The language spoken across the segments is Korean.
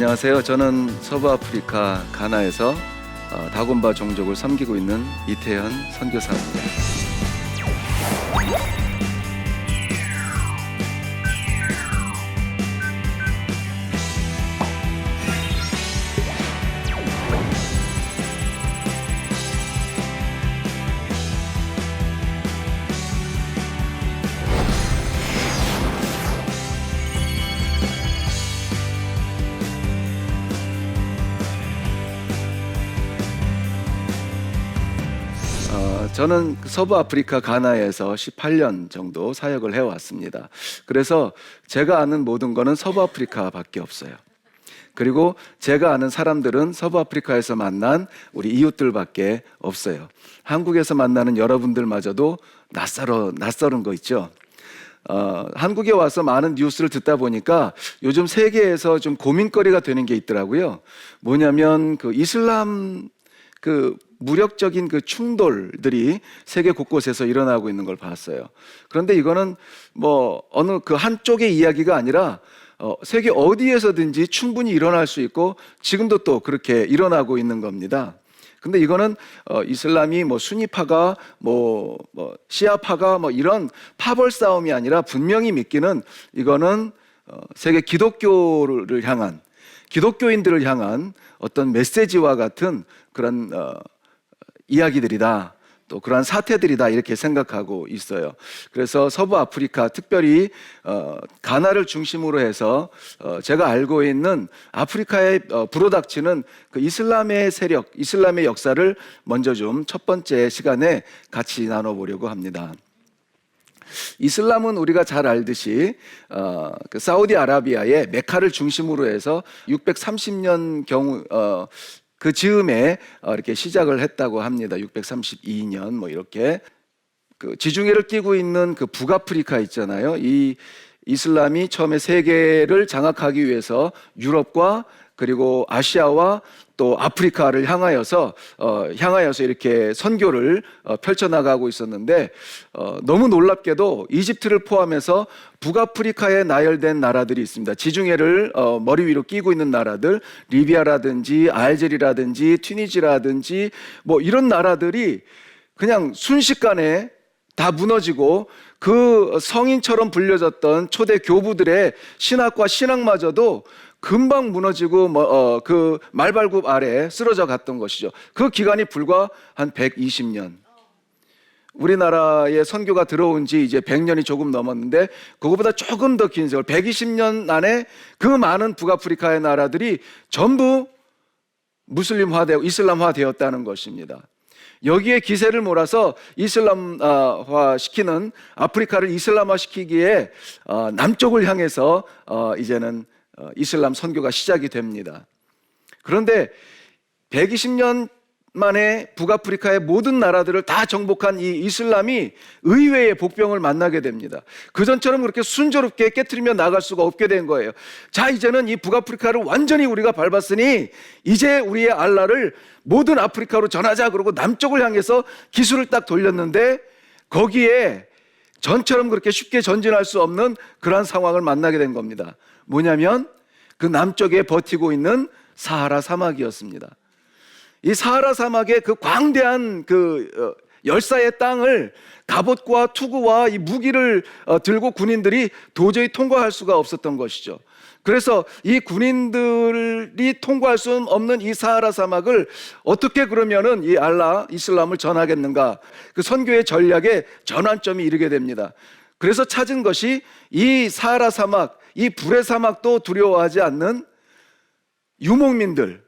안녕하세요. 저는 서부 아프리카 가나에서 어, 다곤바 종족을 섬기고 있는 이태현 선교사입니다. 저는 서부 아프리카 가나에서 18년 정도 사역을 해왔습니다. 그래서 제가 아는 모든 거는 서부 아프리카밖에 없어요. 그리고 제가 아는 사람들은 서부 아프리카에서 만난 우리 이웃들밖에 없어요. 한국에서 만나는 여러분들마저도 낯설어 낯설은 거 있죠. 어, 한국에 와서 많은 뉴스를 듣다 보니까 요즘 세계에서 좀 고민거리가 되는 게 있더라고요. 뭐냐면 그 이슬람 그 무력적인 그 충돌들이 세계 곳곳에서 일어나고 있는 걸 봤어요. 그런데 이거는 뭐 어느 그 한쪽의 이야기가 아니라 어, 세계 어디에서든지 충분히 일어날 수 있고 지금도 또 그렇게 일어나고 있는 겁니다. 근데 이거는 어, 이슬람이 뭐 순위파가 뭐, 뭐 시아파가 뭐 이런 파벌 싸움이 아니라 분명히 믿기는 이거는 어, 세계 기독교를 향한 기독교인들을 향한 어떤 메시지와 같은 그런 어, 이야기들이다. 또 그러한 사태들이다 이렇게 생각하고 있어요. 그래서 서부 아프리카 특별히 어, 가나를 중심으로 해서 어, 제가 알고 있는 아프리카에 어, 불어닥치는 그 이슬람의 세력, 이슬람의 역사를 먼저 좀 첫 번째 시간에 같이 나눠보려고 합니다. 이슬람은 우리가 잘 알듯이 어, 그 사우디아라비아의 메카를 중심으로 해서 630년 경우 어, 그 즈음에 어, 이렇게 시작을 했다고 합니다. 632년 뭐 이렇게 그 지중해를 끼고 있는 그 북아프리카 있잖아요. 이 이슬람이 처음에 세계를 장악하기 위해서 유럽과 그리고 아시아와 또 아프리카를 향하여서 어, 향하여서 이렇게 선교를 어, 펼쳐나가고 있었는데 어, 너무 놀랍게도 이집트를 포함해서 북아프리카에 나열된 나라들이 있습니다. 지중해를 어, 머리 위로 끼고 있는 나라들, 리비아라든지 알제리라든지 튀니지라든지 뭐 이런 나라들이 그냥 순식간에 다 무너지고 그 성인처럼 불려졌던 초대 교부들의 신학과 신앙마저도 금방 무너지고 뭐, 어, 그 말발굽 아래 쓰러져 갔던 것이죠. 그 기간이 불과 한 120년. 우리나라에 선교가 들어온 지 이제 100년이 조금 넘었는데 그거보다 조금 더 긴 세월 120년 안에 그 많은 북아프리카의 나라들이 전부 무슬림화되고 이슬람화 되었다는 것입니다. 여기에 기세를 몰아서 이슬람화 시키는 아프리카를 이슬람화 시키기에 어, 남쪽을 향해서 어, 이제는 어, 이슬람 선교가 시작이 됩니다. 그런데 120년 만에 북아프리카의 모든 나라들을 다 정복한 이 이슬람이 의외의 복병을 만나게 됩니다. 그전처럼 그렇게 순조롭게 깨뜨리며 나갈 수가 없게 된 거예요. 자, 이제는 이 북아프리카를 완전히 우리가 밟았으니 이제 우리의 알라를 모든 아프리카로 전하자 그러고 남쪽을 향해서 기술을 딱 돌렸는데 거기에 전처럼 그렇게 쉽게 전진할 수 없는 그러한 상황을 만나게 된 겁니다. 뭐냐면 그 남쪽에 버티고 있는 사하라 사막이었습니다. 이 사하라 사막의 그 광대한 그 어, 열사의 땅을 갑옷과 투구와 이 무기를 어, 들고 군인들이 도저히 통과할 수가 없었던 것이죠. 그래서 이 군인들이 통과할 수 없는 이 사하라 사막을 어떻게 그러면은 이 알라 이슬람을 전하겠는가? 그 선교의 전략의 전환점이 이르게 됩니다. 그래서 찾은 것이 이 사하라 사막, 이 불의 사막도 두려워하지 않는 유목민들,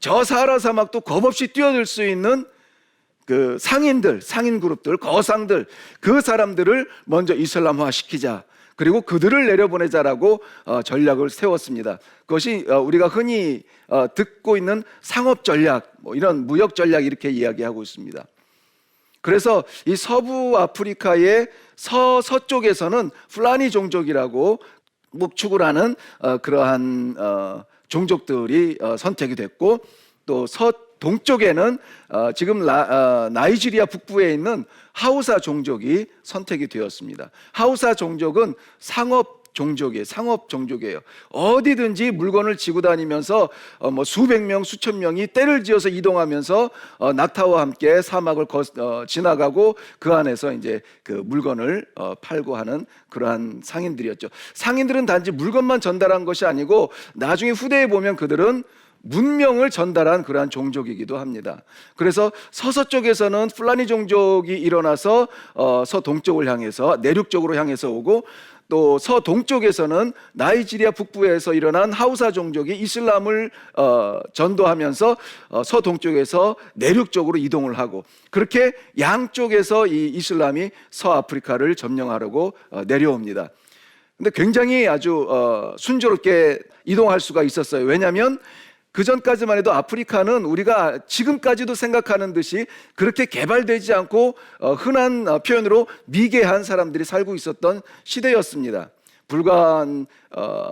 저 사하라 사막도 겁없이 뛰어들 수 있는 그 상인들, 상인 그룹들, 거상들, 그 사람들을 먼저 이슬람화 시키자. 그리고 그들을 내려보내자라고 어, 전략을 세웠습니다. 그것이 어, 우리가 흔히 어, 듣고 있는 상업 전략, 뭐 이런 무역 전략 이렇게 이야기하고 있습니다. 그래서 이 서부 아프리카의 서 서쪽에서는 플라니 종족이라고 목축을 하는 어, 그러한 어, 종족들이 어, 선택이 됐고 또 서 동쪽에는 어, 지금 라, 어, 나이지리아 북부에 있는 하우사 종족이 선택이 되었습니다. 하우사 종족은 상업 종족이에요. 상업 종족이에요. 어디든지 물건을 지고 다니면서 어, 뭐 수백 명, 수천 명이 때를 지어서 이동하면서 어, 낙타와 함께 사막을 거, 어, 지나가고 그 안에서 이제 그 물건을 어, 팔고 하는 그러한 상인들이었죠. 상인들은 단지 물건만 전달한 것이 아니고 나중에 후대에 보면 그들은 문명을 전달한 그러한 종족이기도 합니다. 그래서 서서 쪽에서는 플라니 종족이 일어나서 어, 서동쪽을 향해서 내륙 쪽으로 향해서 오고 또 서동쪽에서는 나이지리아 북부에서 일어난 하우사 종족이 이슬람을 어, 전도하면서 어, 서동쪽에서 내륙 쪽으로 이동을 하고 그렇게 양쪽에서 이 이슬람이 서아프리카를 점령하려고 어, 내려옵니다. 근데 굉장히 아주 어, 순조롭게 이동할 수가 있었어요. 왜냐하면 그 전까지만 해도 아프리카는 우리가 지금까지도 생각하는 듯이 그렇게 개발되지 않고 어, 흔한 어, 표현으로 미개한 사람들이 살고 있었던 시대였습니다. 불과 한 어,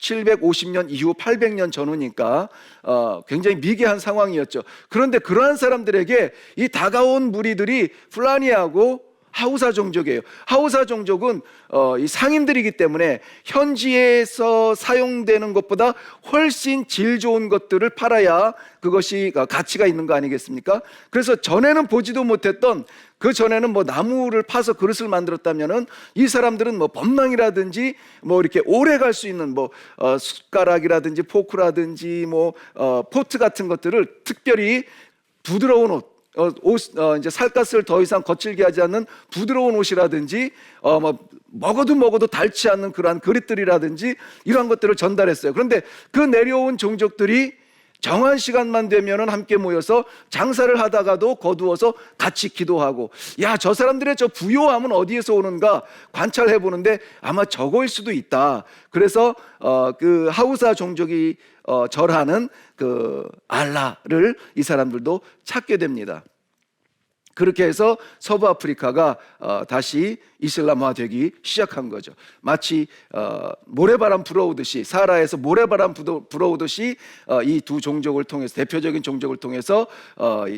750년 이후 800년 전후니까 어, 굉장히 미개한 상황이었죠. 그런데 그러한 사람들에게 이 다가온 무리들이 플라니하고 하우사 종족이에요. 하우사 종족은 어, 이 상인들이기 때문에 현지에서 사용되는 것보다 훨씬 질 좋은 것들을 팔아야 그것이 어, 가치가 있는 거 아니겠습니까? 그래서 전에는 보지도 못했던 그 전에는 뭐 나무를 파서 그릇을 만들었다면은 이 사람들은 뭐 범랑이라든지 뭐 이렇게 오래 갈 수 있는 뭐 어, 숟가락이라든지 포크라든지 뭐 어, 포트 같은 것들을 특별히 부드러운 옷 어, 옷, 어, 이제 살갗을 더 이상 거칠게 하지 않는 부드러운 옷이라든지, 어, 뭐, 먹어도 먹어도 닳지 않는 그러한 그릇들이라든지, 이러한 것들을 전달했어요. 그런데 그 내려온 종족들이 정한 시간만 되면은 함께 모여서 장사를 하다가도 거두어서 같이 기도하고, 야, 저 사람들의 저 부요함은 어디에서 오는가 관찰해 보는데 아마 저거일 수도 있다. 그래서, 어, 그 하우사 종족이 어, 절하는 그 알라를 이 사람들도 찾게 됩니다. 그렇게 해서 서부 아프리카가 어, 다시 이슬람화되기 시작한 거죠. 마치 어, 모래바람 불어오듯이 사하라에서 모래바람 불어오듯이 어, 이두 종족을 통해서 대표적인 종족을 통해서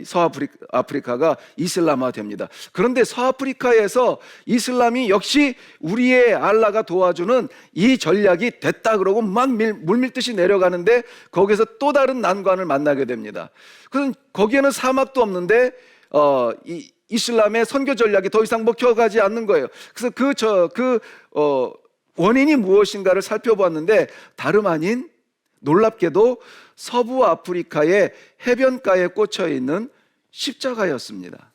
서아프리카가 이슬람화됩니다. 그런데 서아프리카에서 이슬람이 역시 우리의 알라가 도와주는 이 전략이 됐다 그러고 막 밀, 물밀듯이 내려가는데 거기서 또 다른 난관을 만나게 됩니다. 그럼 거기에는 사막도 없는데 어, 이 이슬람의 선교 전략이 더 이상 먹혀가지 않는 거예요. 그래서 그 저 그 어, 원인이 무엇인가를 살펴보았는데 다름 아닌 놀랍게도 서부 아프리카의 해변가에 꽂혀 있는 십자가였습니다.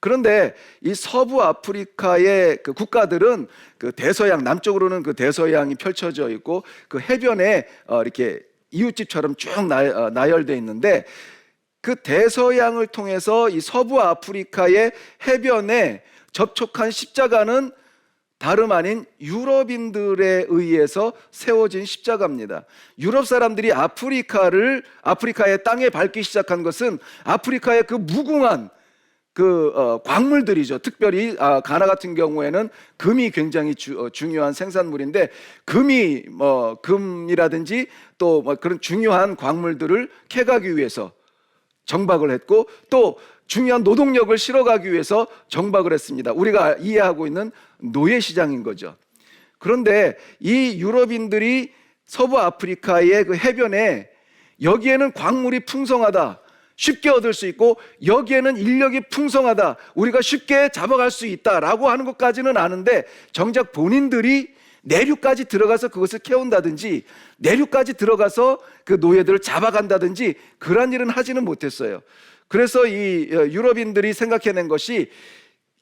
그런데 이 서부 아프리카의 그 국가들은 그 대서양 남쪽으로는 그 대서양이 펼쳐져 있고 그 해변에 어, 이렇게 이웃집처럼 쭉 나, 어, 나열돼 있는데 그 대서양을 통해서 이 서부 아프리카의 해변에 접촉한 십자가는 다름 아닌 유럽인들에 의해서 세워진 십자가입니다. 유럽 사람들이 아프리카를 아프리카의 땅에 밟기 시작한 것은 아프리카의 그 무궁한 그 어, 광물들이죠. 특별히 아, 가나 같은 경우에는 금이 굉장히 주, 어, 중요한 생산물인데 금이 뭐 금이라든지 또 뭐 그런 중요한 광물들을 캐가기 위해서 정박을 했고 또 중요한 노동력을 실어가기 위해서 정박을 했습니다. 우리가 이해하고 있는 노예 시장인 거죠. 그런데 이 유럽인들이 서부 아프리카의 그 해변에 여기에는 광물이 풍성하다. 쉽게 얻을 수 있고 여기에는 인력이 풍성하다. 우리가 쉽게 잡아갈 수 있다라고 하는 것까지는 아는데 정작 본인들이 내륙까지 들어가서 그것을 캐온다든지 내륙까지 들어가서 그 노예들을 잡아간다든지 그런 일은 하지는 못했어요. 그래서 이 어, 유럽인들이 생각해낸 것이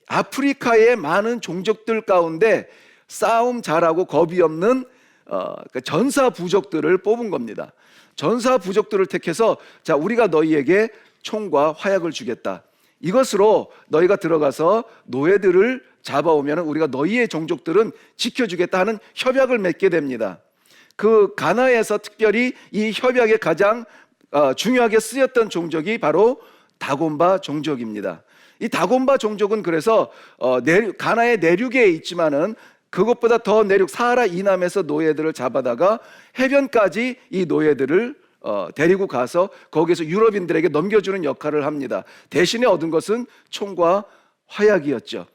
아프리카의 많은 종족들 가운데 싸움 잘하고 겁이 없는 어, 그 전사 부족들을 뽑은 겁니다. 전사 부족들을 택해서 자 우리가 너희에게 총과 화약을 주겠다. 이것으로 너희가 들어가서 노예들을 잡아오면 우리가 너희의 종족들은 지켜주겠다 하는 협약을 맺게 됩니다. 그 가나에서 특별히 이 협약에 가장 어, 중요하게 쓰였던 종족이 바로 다곤바 종족입니다. 이 다곤바 종족은 그래서 어, 가나의 내륙에 있지만은 그것보다 더 내륙 사하라 이남에서 노예들을 잡아다가 해변까지 이 노예들을 어, 데리고 가서 거기서 유럽인들에게 넘겨주는 역할을 합니다. 대신에 얻은 것은 총과 화약이었죠.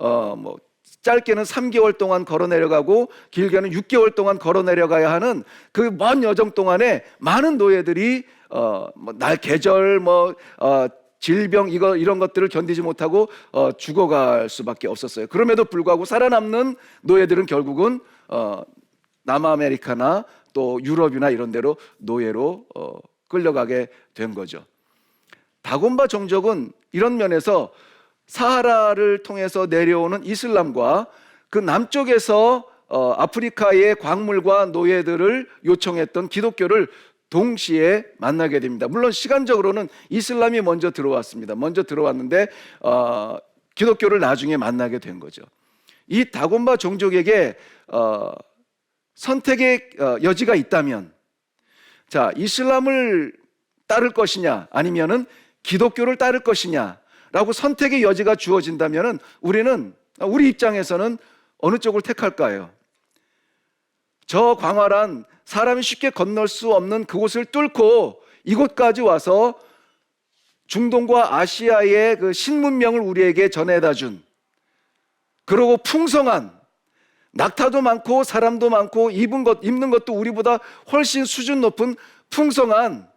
어, 뭐 짧게는 3개월 동안 걸어 내려가고 길게는 6개월 동안 걸어 내려가야 하는 그 먼 여정 동안에 많은 노예들이 어 뭐날 계절 뭐 어, 질병 이거 이런 것들을 견디지 못하고 어, 죽어갈 수밖에 없었어요. 그럼에도 불구하고 살아남는 노예들은 결국은 어, 남아메리카나 또 유럽이나 이런 데로 노예로 어, 끌려가게 된 거죠. 다곤바 종족은 이런 면에서 사하라를 통해서 내려오는 이슬람과 그 남쪽에서 어, 아프리카의 광물과 노예들을 요청했던 기독교를 동시에 만나게 됩니다. 물론 시간적으로는 이슬람이 먼저 들어왔습니다. 먼저 들어왔는데 어, 기독교를 나중에 만나게 된 거죠. 이 다곤바 종족에게 어, 선택의 어, 여지가 있다면, 자 이슬람을 따를 것이냐 아니면은 기독교를 따를 것이냐 라고 선택의 여지가 주어진다면은 우리는 우리 입장에서는 어느 쪽을 택할까요? 저 광활한 사람이 쉽게 건널 수 없는 그곳을 뚫고 이곳까지 와서 중동과 아시아의 그 신문명을 우리에게 전해다 준 그리고 풍성한 낙타도 많고 사람도 많고 입은 것 입는 것도 우리보다 훨씬 수준 높은 풍성한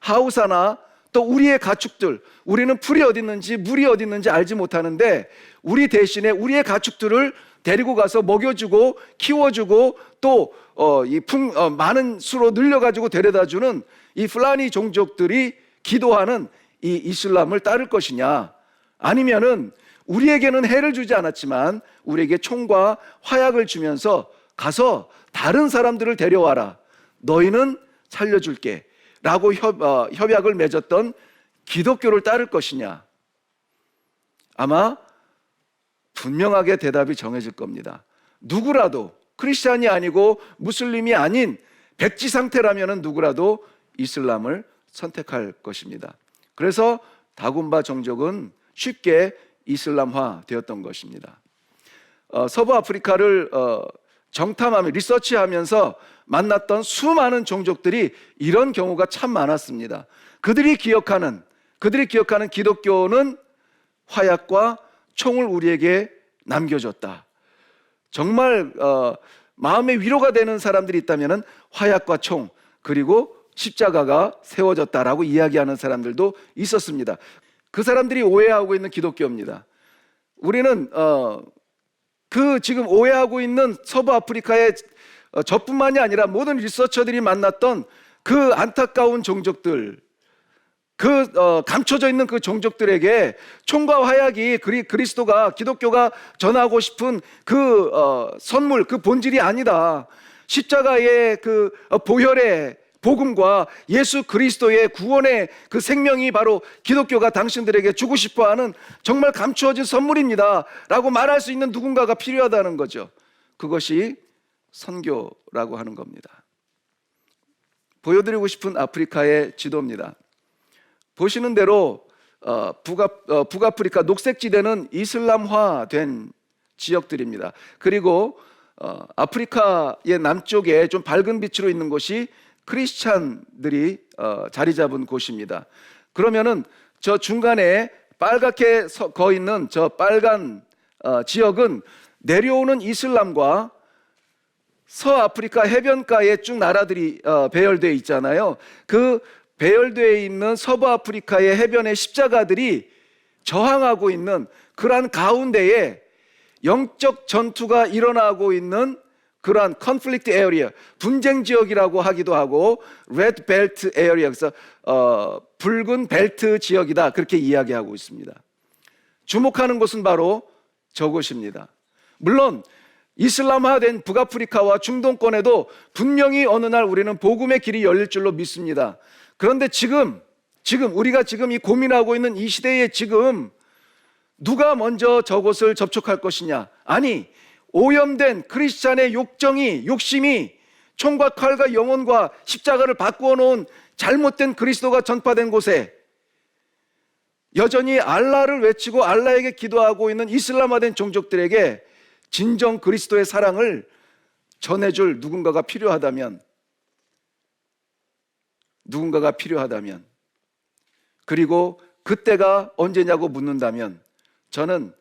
하우사나 또 우리의 가축들 우리는 풀이 어디 있는지 물이 어디 있는지 알지 못하는데 우리 대신에 우리의 가축들을 데리고 가서 먹여주고 키워주고 또이풍 어, 많은 수로 늘려가지고 데려다주는 이 플라니 종족들이 기도하는 이 이슬람을 따를 것이냐 아니면은 우리에게는 해를 주지 않았지만 우리에게 총과 화약을 주면서 가서 다른 사람들을 데려와라. 너희는 살려줄게. 라고 협, 어, 협약을 맺었던 기독교를 따를 것이냐. 아마 분명하게 대답이 정해질 겁니다. 누구라도 크리스찬이 아니고 무슬림이 아닌 백지 상태라면 누구라도 이슬람을 선택할 것입니다. 그래서 다군바 종족은 쉽게 이슬람화 되었던 것입니다. 어, 서부 아프리카를 어, 정탐하며 리서치하면서 만났던 수많은 종족들이 이런 경우가 참 많았습니다. 그들이 기억하는 그들이 기억하는 기독교는 화약과 총을 우리에게 남겨줬다. 정말 어, 마음의 위로가 되는 사람들이 있다면 화약과 총 그리고 십자가가 세워졌다라고 이야기하는 사람들도 있었습니다. 그 사람들이 오해하고 있는 기독교입니다. 우리는 어, 그 지금 오해하고 있는 서부 아프리카의 어, 저뿐만이 아니라 모든 리서처들이 만났던 그 안타까운 종족들, 그 어, 감춰져 있는 그 종족들에게 총과 화약이 그리, 그리스도가 기독교가 전하고 싶은 그 어, 선물, 그 본질이 아니다. 십자가의 그 어, 보혈의 복음과 예수 그리스도의 구원의 그 생명이 바로 기독교가 당신들에게 주고 싶어 하는 정말 감추어진 선물입니다. 라고 말할 수 있는 누군가가 필요하다는 거죠. 그것이 선교라고 하는 겁니다. 보여드리고 싶은 아프리카의 지도입니다. 보시는 대로 어, 북아, 어, 북아 프리카 녹색지대는 이슬람화된 지역들입니다. 그리고 어, 아프리카의 남쪽에 좀 밝은 빛으로 있는 곳이 크리스찬들이 어, 자리 잡은 곳입니다. 그러면은 저 중간에 빨갛게 서, 거 있는 저 빨간 어, 지역은 내려오는 이슬람과 서아프리카 해변가에 쭉 나라들이 어, 배열되어 있잖아요. 그 배열되어 있는 서부 아프리카의 해변의 십자가들이 저항하고 있는 그러한 가운데에 영적 전투가 일어나고 있는 그러한 컨플릭트 에어리어 분쟁 지역이라고 하기도 하고 레드 벨트 에어리어 그래서 어, 붉은 벨트 지역이다 그렇게 이야기하고 있습니다. 주목하는 곳은 바로 저곳입니다. 물론 이슬람화된 북아프리카와 중동권에도 분명히 어느 날 우리는 복음의 길이 열릴 줄로 믿습니다. 그런데 지금 지금 우리가 지금 이 고민하고 있는 이 시대에 지금 누가 먼저 저곳을 접촉할 것이냐? 아니, 오염된 크리스찬의 욕정이 욕심이 총과 칼과 영혼과 십자가를 바꾸어 놓은 잘못된 그리스도가 전파된 곳에 여전히 알라를 외치고 알라에게 기도하고 있는 이슬람화된 종족들에게 진정 그리스도의 사랑을 전해줄 누군가가 필요하다면 누군가가 필요하다면 그리고 그때가 언제냐고 묻는다면 저는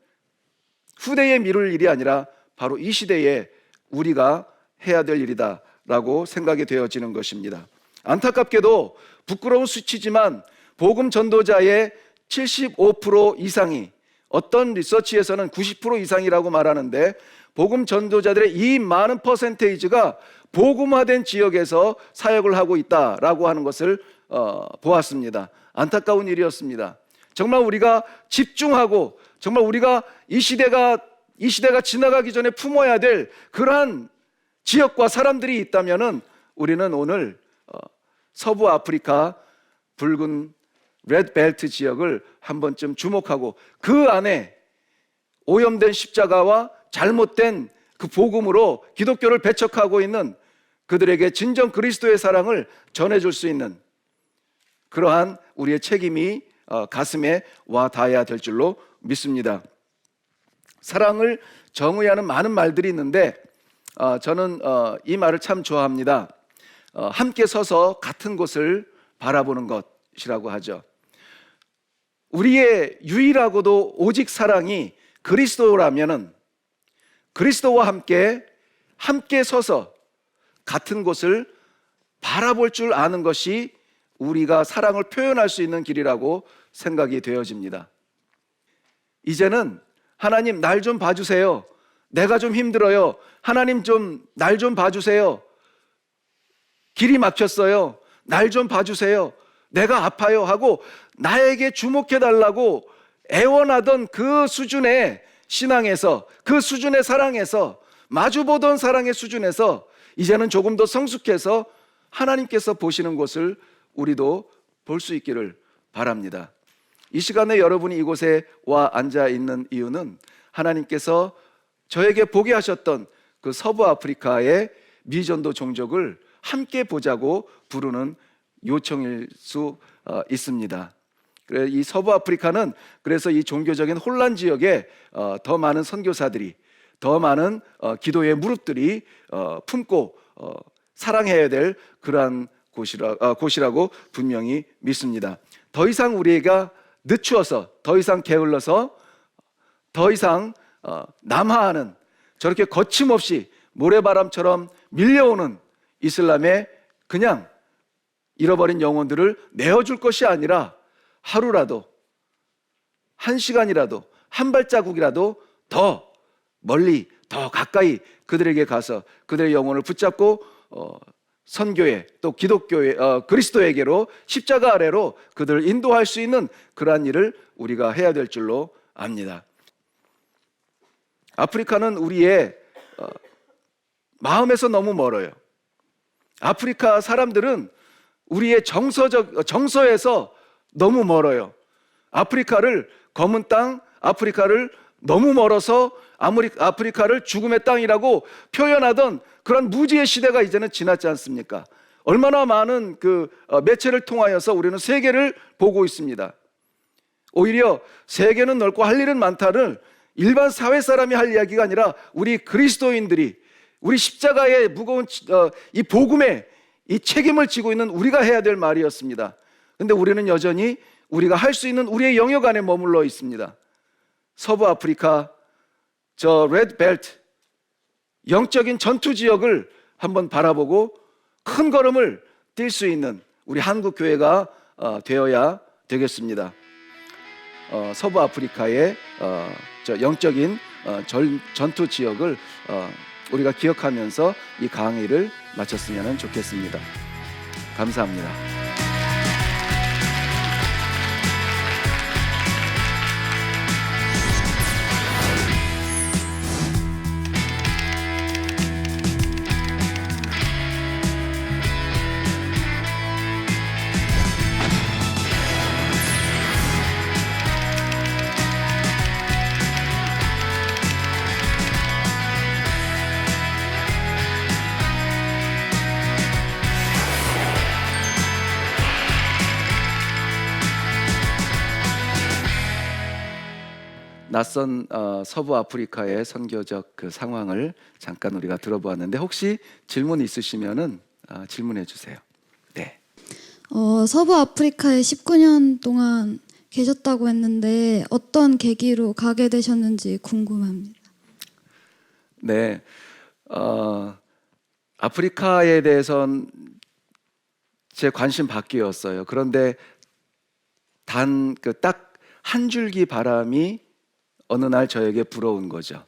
후대에 미룰 일이 아니라 바로 이 시대에 우리가 해야 될 일이다라고 생각이 되어지는 것입니다. 안타깝게도 부끄러운 수치지만 복음 전도자의 75% 이상이 어떤 리서치에서는 90% 이상이라고 말하는데 복음 전도자들의 이 많은 퍼센테이지가 복음화된 지역에서 사역을 하고 있다라고 하는 것을 어, 보았습니다. 안타까운 일이었습니다. 정말 우리가 집중하고 정말 우리가 이 시대가 이 시대가 지나가기 전에 품어야 될 그러한 지역과 사람들이 있다면은 우리는 오늘 어, 서부 아프리카 붉은 레드벨트 지역을 한 번쯤 주목하고 그 안에 오염된 십자가와 잘못된 그 복음으로 기독교를 배척하고 있는 그들에게 진정 그리스도의 사랑을 전해줄 수 있는 그러한 우리의 책임이 어, 가슴에 와 닿아야 될 줄로 믿습니다. 사랑을 정의하는 많은 말들이 있는데 어, 저는 어, 이 말을 참 좋아합니다. 어, 함께 서서 같은 곳을 바라보는 것이라고 하죠. 우리의 유일하고도 오직 사랑이 그리스도라면은 그리스도와 함께 함께 서서 같은 곳을 바라볼 줄 아는 것이 우리가 사랑을 표현할 수 있는 길이라고 생각이 되어집니다. 이제는 하나님 날 좀 봐주세요. 내가 좀 힘들어요. 하나님 좀 날 좀 봐주세요. 길이 막혔어요. 날 좀 봐주세요. 내가 아파요. 하고 나에게 주목해 달라고 애원하던 그 수준의 신앙에서 그 수준의 사랑에서 마주보던 사랑의 수준에서 이제는 조금 더 성숙해서 하나님께서 보시는 곳을 우리도 볼 수 있기를 바랍니다. 이 시간에 여러분이 이곳에 와 앉아 있는 이유는 하나님께서 저에게 보게 하셨던 그 서부 아프리카의 미전도 종족을 함께 보자고 부르는 요청일 수 어, 있습니다. 이 서부 아프리카는 그래서 이 종교적인 혼란 지역에 어, 더 많은 선교사들이 더 많은 어, 기도의 무릎들이 어, 품고 어, 사랑해야 될 그러한 곳이라, 어, 곳이라 고 분명히 믿습니다. 더 이상 우리가 늦추어서 더 이상 게을러서 더 이상 어, 남하하는 저렇게 거침없이 모래바람처럼 밀려오는 이슬람에 그냥 잃어버린 영혼들을 내어줄 것이 아니라 하루라도 한 시간이라도 한 발자국이라도 더 멀리 더 가까이 그들에게 가서 그들의 영혼을 붙잡고 어, 선교에 또 기독교에 어, 그리스도에게로 십자가 아래로 그들을 인도할 수 있는 그러한 일을 우리가 해야 될 줄로 압니다. 아프리카는 우리의 어, 마음에서 너무 멀어요. 아프리카 사람들은 우리의 정서적 정서에서 너무 멀어요. 아프리카를 검은 땅, 아프리카를 너무 멀어서 아프리카를 죽음의 땅이라고 표현하던 그런 무지의 시대가 이제는 지났지 않습니까? 얼마나 많은 그 어, 매체를 통하여서 우리는 세계를 보고 있습니다. 오히려 세계는 넓고 할 일은 많다를 일반 사회 사람이 할 이야기가 아니라 우리 그리스도인들이 우리 십자가의 무거운 어, 이 복음의 이 책임을 지고 있는 우리가 해야 될 말이었습니다. 근데 우리는 여전히 우리가 할 수 있는 우리의 영역 안에 머물러 있습니다. 서부 아프리카 저 레드벨트 영적인 전투 지역을 한번 바라보고 큰 걸음을 뛸 수 있는 우리 한국 교회가 어, 되어야 되겠습니다. 어, 서부 아프리카의 어, 저 영적인 어, 전, 전투 지역을 어, 우리가 기억하면서 이 강의를 마쳤으면 좋겠습니다. 감사합니다. 낯선 어, 서부 아프리카의 선교적 그 상황을 잠깐 우리가 들어보았는데 혹시 질문 있으시면은 어, 질문해 주세요. 네. 어, 서부 아프리카에 19년 동안 계셨다고 했는데 어떤 계기로 가게 되셨는지 궁금합니다. 네, 어, 아프리카에 대해선 제 관심 밖이었어요. 그런데 단 그 딱 한 줄기 바람이 어느 날 저에게 불어온 거죠.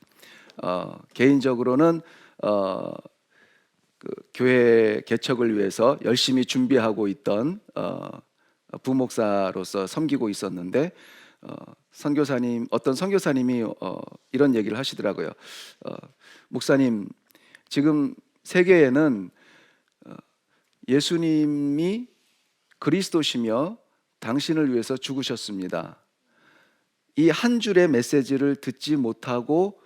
어, 개인적으로는 어, 그 교회 개척을 위해서 열심히 준비하고 있던 어, 부목사로서 섬기고 있었는데 어, 선교사님 어떤 선교사님이 어, 이런 얘기를 하시더라고요. 어, 목사님 지금 세계에는 어, 예수님이 그리스도시며 당신을 위해서 죽으셨습니다. 이 한 줄의 메시지를 듣지 못하고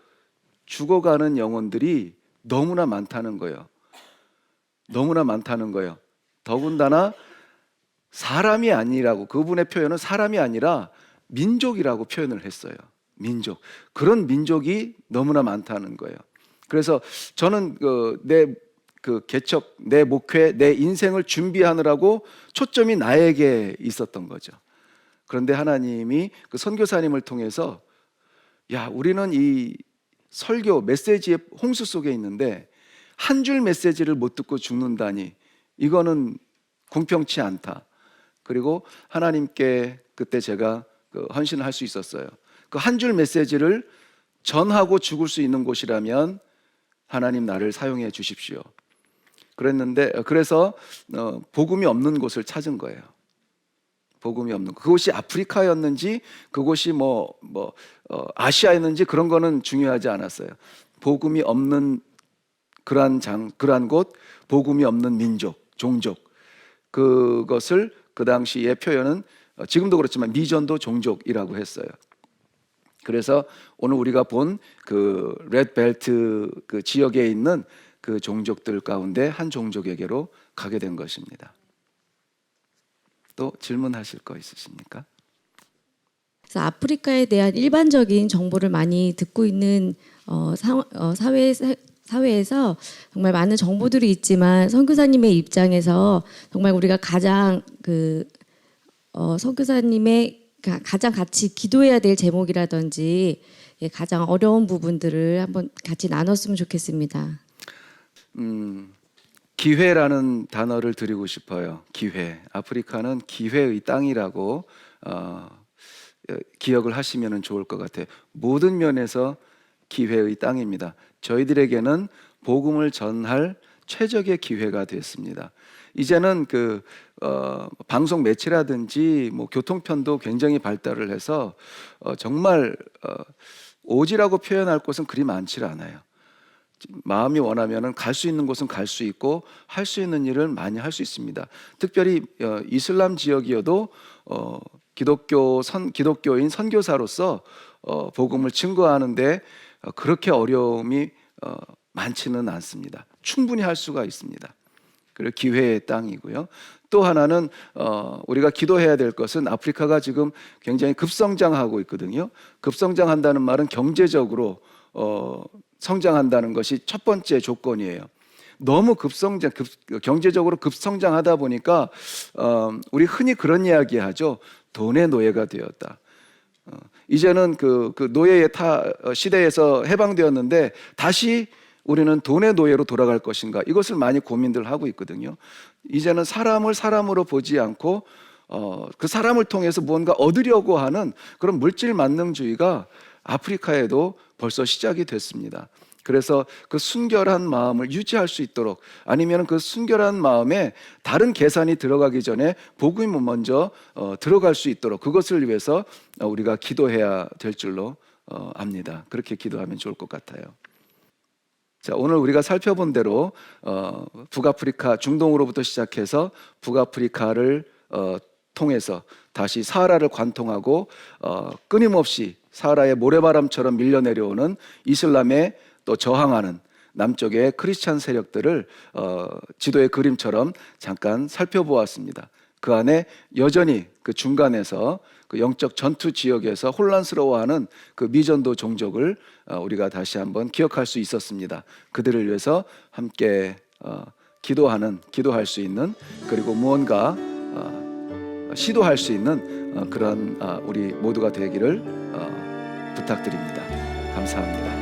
죽어가는 영혼들이 너무나 많다는 거예요. 너무나 많다는 거예요. 더군다나 사람이 아니라고 그분의 표현은 사람이 아니라 민족이라고 표현을 했어요. 민족. 그런 민족이 너무나 많다는 거예요. 그래서 저는 그 내 그 개척, 내 목회, 내 인생을 준비하느라고 초점이 나에게 있었던 거죠. 그런데 하나님이 그 선교사님을 통해서 야, 우리는 이 설교 메시지의 홍수 속에 있는데 한 줄 메시지를 못 듣고 죽는다니 이거는 공평치 않다. 그리고 하나님께 그때 제가 그 헌신을 할 수 있었어요. 그 한 줄 메시지를 전하고 죽을 수 있는 곳이라면 하나님 나를 사용해 주십시오. 그랬는데 그래서 어, 복음이 없는 곳을 찾은 거예요. 복음이 없는 곳. 그곳이 아프리카였는지 그곳이 뭐뭐 아시아였는지 그런 거는 중요하지 않았어요. 복음이 없는 그러한 장 그러한 곳, 복음이 없는 민족, 종족 그것을 그 당시의 표현은 어, 지금도 그렇지만 미전도 종족이라고 했어요. 그래서 오늘 우리가 본 그 레드벨트 그 지역에 있는 그 종족들 가운데 한 종족에게로 가게 된 것입니다. 또 질문하실 거 있으십니까? 그래서 아프리카에 대한 일반적인 정보를 많이 듣고 있는 어, 사, 어, 사회 사회에서 정말 많은 정보들이 있지만 선교사님의 입장에서 정말 우리가 가장 그 어, 선교사님의 가- 가장 같이 기도해야 될 제목이라든지 예, 가장 어려운 부분들을 한번 같이 나눴으면 좋겠습니다. 음, 기회라는 단어를 드리고 싶어요. 기회. 아프리카는 기회의 땅이라고 어, 기억을 하시면 좋을 것 같아요. 모든 면에서 기회의 땅입니다. 저희들에게는 복음을 전할 최적의 기회가 됐습니다. 이제는 그 어, 방송 매체라든지 뭐 교통편도 굉장히 발달을 해서 어, 정말 어, 오지라고 표현할 곳은 그리 많지 않아요. 마음이 원하면은 갈 수 있는 곳은 갈 수 있고 할 수 있는 일을 많이 할 수 있습니다. 특별히 어, 이슬람 지역이어도 어, 기독교 선 기독교인 선교사로서 어, 복음을 증거하는데 어, 그렇게 어려움이 어, 많지는 않습니다. 충분히 할 수가 있습니다. 그리고 기회의 땅이고요. 또 하나는 어, 우리가 기도해야 될 것은 아프리카가 지금 굉장히 급성장하고 있거든요. 급성장한다는 말은 경제적으로 어, 성장한다는 것이 첫 번째 조건이에요. 너무 급성장, 급, 경제적으로 급성장하다 보니까 어, 우리 흔히 그런 이야기하죠. 돈의 노예가 되었다. 어, 이제는 그, 그 노예의 타 어, 시대에서 해방되었는데 다시 우리는 돈의 노예로 돌아갈 것인가 이것을 많이 고민들 하고 있거든요. 이제는 사람을 사람으로 보지 않고 어, 그 사람을 통해서 무언가 얻으려고 하는 그런 물질 만능주의가 아프리카에도 벌써 시작이 됐습니다. 그래서 그 순결한 마음을 유지할 수 있도록 아니면 그 순결한 마음에 다른 계산이 들어가기 전에 복음이 먼저 어, 들어갈 수 있도록 그것을 위해서 어, 우리가 기도해야 될 줄로 어, 압니다. 그렇게 기도하면 좋을 것 같아요. 자, 오늘 우리가 살펴본 대로 어, 북아프리카 중동으로부터 시작해서 북아프리카를 어, 통해서 다시 사하라를 관통하고 어, 끊임없이 사하라의 모래바람처럼 밀려 내려오는 이슬람에 또 저항하는 남쪽의 크리스찬 세력들을 어, 지도의 그림처럼 잠깐 살펴보았습니다. 그 안에 여전히 그 중간에서 그 영적 전투 지역에서 혼란스러워하는 그 미전도 종족을 어, 우리가 다시 한번 기억할 수 있었습니다. 그들을 위해서 함께 어, 기도하는 기도할 수 있는 그리고 무언가 어, 시도할 수 있는 어, 그런 어, 우리 모두가 되기를 어, 부탁드립니다. 감사합니다.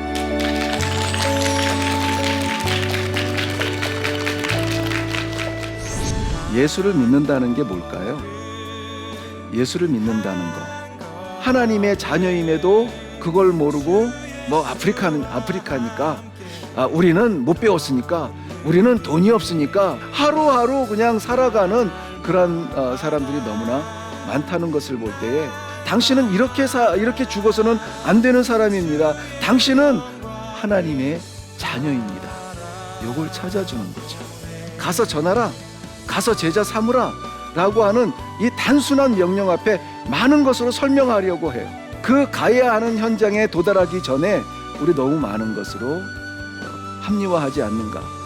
예수를 믿는다는 게 뭘까요? 예수를 믿는다는 거. 하나님의 자녀임에도 그걸 모르고 뭐 아프리카는 아프리카니까 아, 우리는 못 배웠으니까 우리는 돈이 없으니까 하루하루 그냥 살아가는 그런 어, 사람들이 너무나 많다는 것을 볼 때에 당신은 이렇게 사 이렇게 죽어서는 안 되는 사람입니다. 당신은 하나님의 자녀입니다. 요걸 찾아주는 거죠. 가서 전하라. 가서 제자 삼으라. 라고 하는 이 단순한 명령 앞에 많은 것으로 설명하려고 해요. 그 가야 하는 현장에 도달하기 전에 우리 너무 많은 것으로 합리화하지 않는가